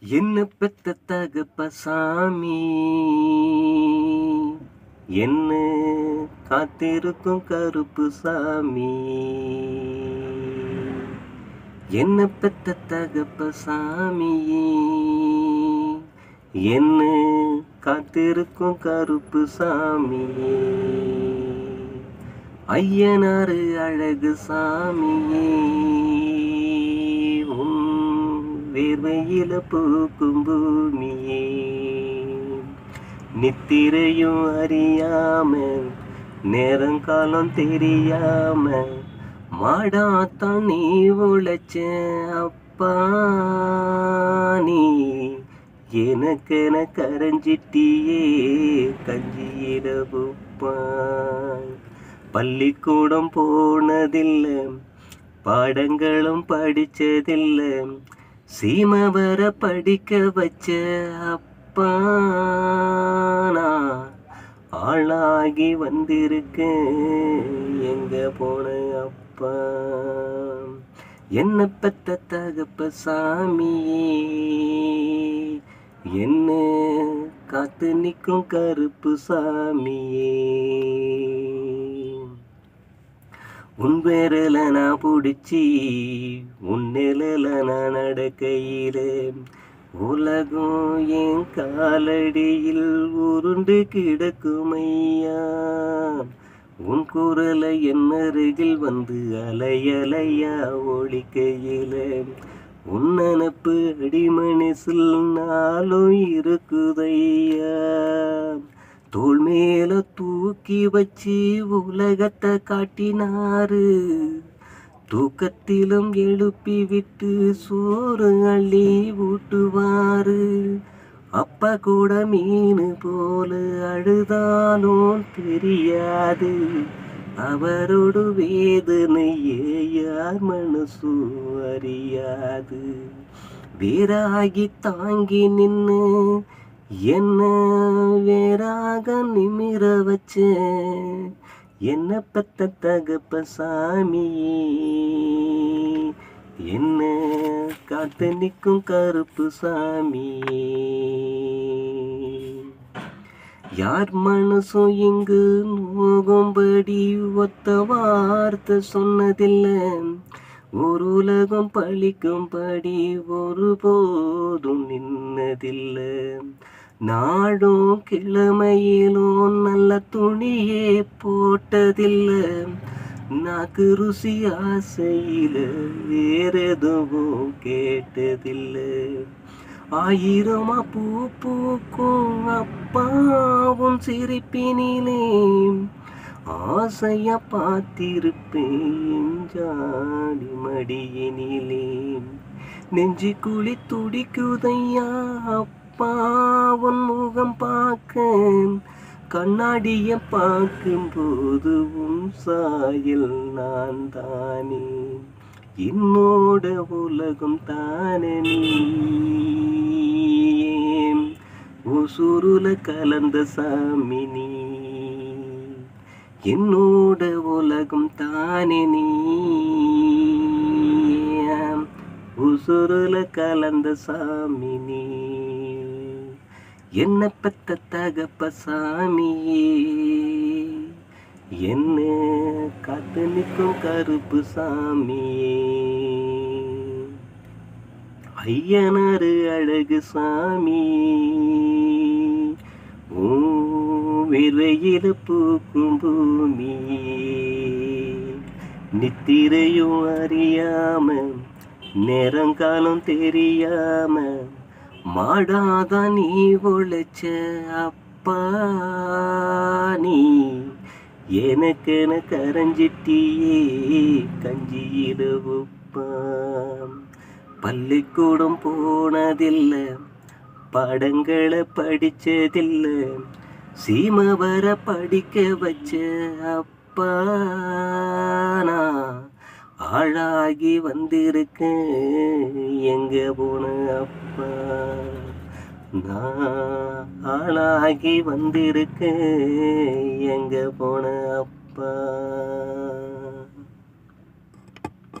என்ன பெத்த தகப்ப சாமி என்ன காத்திருக்கும் கருப்பு சாமி. என்ன பெத்த தகப்ப சாமி என்ன காத்திருக்கும் கருப்பு சாமி. ஐயனாறு அழகு சாமியே. வேர்வையில பூக்கும் பூமியே. நித்திரையும் அறியாம நேரங்காலம் தெரியாம மாடாத்தான் நீ உழைச்ச அப்பா நீ. எனக்கென கரைஞ்சிட்டியே கஞ்சியிடவுப்பாய் பள்ளிக்கூடம் போனதில்லை பாடங்களும் படித்ததில்லை சீமை வர படிக்க வச்ச அப்பா நான் ஆளாகி வந்திருக்கேன் எங்க போன அப்பா? என்ன பெத்த தகப்ப சாமியே? என்ன காத்து நிற்கும் கருப்பு சாமியே? உன் பேரில் நான் பிடிச்சி உன்னில நான் நடக்கையில. உலகம் என் காலடியில் உருண்டு கிடக்கும் ஐயா. உன் குரலை என் அருகில் வந்து அலையலையா ஒழிக்கையில. உன் நினப்பு அடிமணிசில் நாளும் இருக்குதையா. தோல் மேல தூக்கி வச்சு உலகத்தை காட்டினாரு. தூக்கத்திலும் எழுப்பி விட்டு சோறு அள்ளி ஊட்டுவாரு. அப்ப கூட மீன் போல அழுதாலும் தெரியாது. அவரோடு வேதனையே யார் மனசு அறியாது. வீராகி தாங்கி நின்று என்ன வேறாக நிமிர வச்சு. என்ன பெத்த தகப்ப சாமி என்ன காத்து நிற்கும் கருப்பு சாமி யார் மனசும் இங்கு நோகும்படி ஒத்த வார்த்தை சொன்னதில்லை. ஒரு உலகம் பழிக்கும்படி ஒருபோதும் நின்னதில்லை. நாடோ கிழமையிலோ நல்ல துணியே போட்டதில்லை. நாக்கு ருசி ஆசையில் வேற கேட்டதில்லை. ஆயிரமா பூ பூக்கும் அப்பாவும் சிரிப்பினிலே. ஆசைய பார்த்திருப்பேன் ஜாடி மடியினிலே நெஞ்சு குழி துடிக்குதையா அப்பாவும் முகம் பார்க்க கண்ணாடிய பார்க்கும் போதுவும் சாயல் நான் தானே. என்னோட உலகம் தானே நீ. கலந்த சாமினி என்னோட உலகம் தானே நீ. உசுருல கலந்த சாமினி என்ன பெத்த தகப்ப சாமியே? என்ன காத்து நிற்கும் கருப்பு சாமியே? ஐயனாரு அழகு சாமி. விரையில் பூக்கும் பூமி நித்திரையும் அறியாம நேரங்காலம் தெரியாம மாடாதான் நீ ஒழிச்ச அப்பா நீ. எனக்கென கரைஞ்சிட்டியே கஞ்சியில உப்பாம் பள்ளிக்கூடம் போனதில்லை படங்களை படிச்சதில்லை சீமை வர படிக்க வச்ச அப்பா ஆளாகி வந்திருக்கேன் எங்க போன அப்பா? நான் ஆளாகி வந்திருக்கேன் எங்க போன அப்பா?